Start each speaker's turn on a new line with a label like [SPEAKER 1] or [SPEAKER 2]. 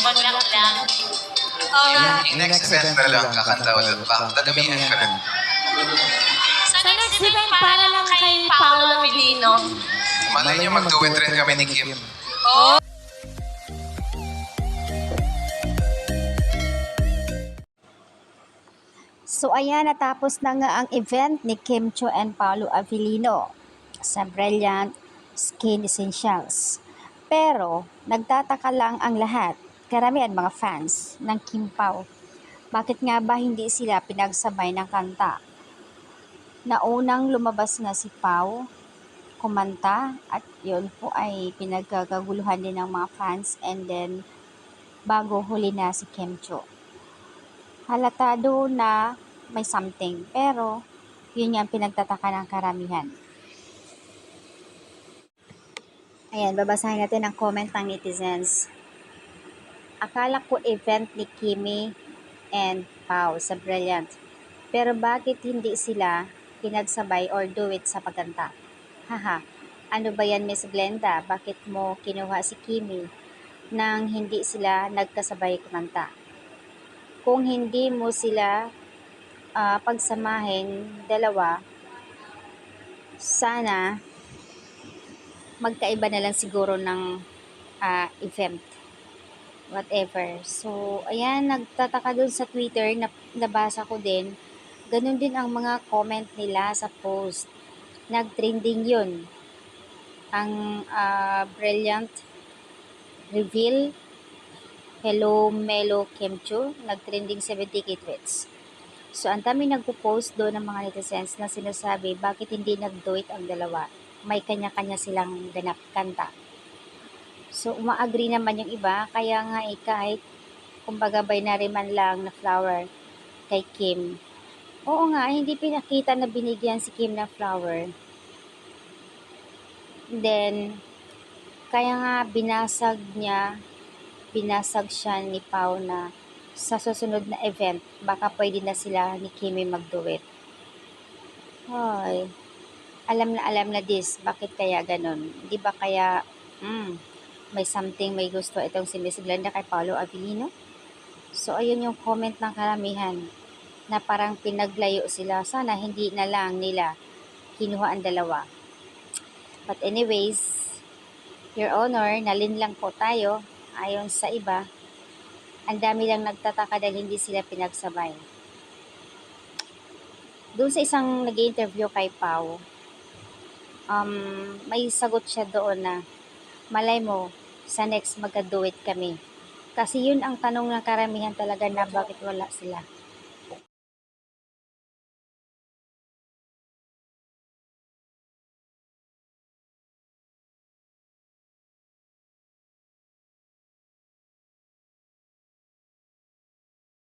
[SPEAKER 1] Wag lang lang.
[SPEAKER 2] Yung next event na lang, kakanta ulit pa. Dadamihan ka lang.
[SPEAKER 1] Sa next event, para lang kay Paolo Abilino.
[SPEAKER 2] Malay niyo mag-duet rin kami ni Kim.
[SPEAKER 3] So ayan, natapos na nga ang event ni Kim Cho and Paolo Avellino sa Brilliant Skin Essentials. Pero, nagtataka lang ang lahat, karamihan mga fans ng Kim Pao. Bakit nga ba hindi sila pinagsabay ng kanta? Naunang lumabas na si Pao, kumanta, at yun po ay pinagkagaguluhan din ng mga fans and then bago huli na si Kim Cho halatado na may something. Pero, yun yung pinagtataka ng karamihan. Ayan, babasahin natin ang comment ng netizens. Akala ko event ni Kimi and Pau sa Brilliant. Pero bakit hindi sila pinagsabay or do it sa pagkanta? Haha, ano ba yan Miss Glenda? Bakit mo kinuha si Kimi nang hindi sila nagkasabay kumanta? kung hindi mo sila ah, pagsamahin dalawa, sana magkaiba na lang siguro ng ah, event. Whatever. So, ayan, nagtataka dun sa Twitter, na, nabasa ko din, ganun din ang mga comment nila sa post. Nag-trending yun. Ang ah, brilliant reveal Hello Melo Kimchu, nagtrending 70k tweets. So, ang dami nagpo-post doon ng mga netizens na sinasabi bakit hindi nag-do-it ang dalawa. May kanya-kanya silang ganap kanta. So, umaagree naman yung iba, kaya nga eh, kahit kumbaga binary man lang na flower kay Kim. Oo nga, hindi pinakita na binigyan si Kim ng flower. Then, kaya nga binasag niya binasag siya ni Pau na sa susunod na event, baka pwede na sila ni Kimi mag-duet. Hoy, alam na alam na this, bakit kaya ganun? Di ba kaya, mm, may something may gusto itong si Miss Glenda kay Paolo Avellino? So, ayun yung comment ng karamihan na parang pinaglayo sila. Sana hindi na lang nila kinuha ang dalawa. But anyways, Your Honor, nalin lang po tayo ayon sa iba, ang dami lang nagtataka dahil hindi sila pinagsabay. Doon sa isang nag interview kay Pau, um, may sagot siya doon na, malay mo, sa next magka-do it kami. Kasi yun ang tanong ng karamihan talaga na bakit wala sila.